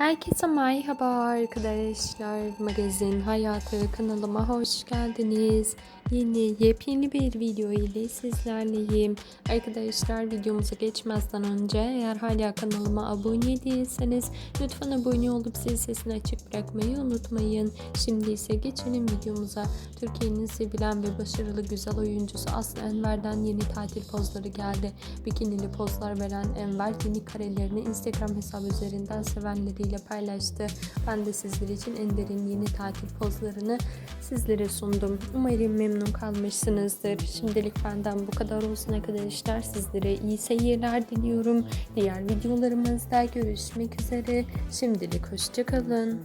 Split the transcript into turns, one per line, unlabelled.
Herkese merhaba arkadaşlar. Magazin Hayatı kanalıma hoş geldiniz. Yeni yepyeni bir video ile sizlerleyim. Arkadaşlar videomuza geçmezden önce eğer hala kanalıma abone değilseniz lütfen abone olup zil sesini açık bırakmayı unutmayın. Şimdi ise geçelim videomuza. Türkiye'nin sevilen ve başarılı güzel oyuncusu Aslı Enver'den yeni tatil pozları geldi. Bikinili pozlar veren Enver yeni karelerini Instagram hesabı üzerinden sevenleriyle paylaştı. Ben de sizler için Enver'in yeni tatil pozlarını sizlere sundum. Umarım memnun kalmışsınızdır. Şimdilik benden bu kadar olsun arkadaşlar. Sizlere iyi seyirler diliyorum. Diğer videolarımızda görüşmek üzere. Şimdilik hoşçakalın.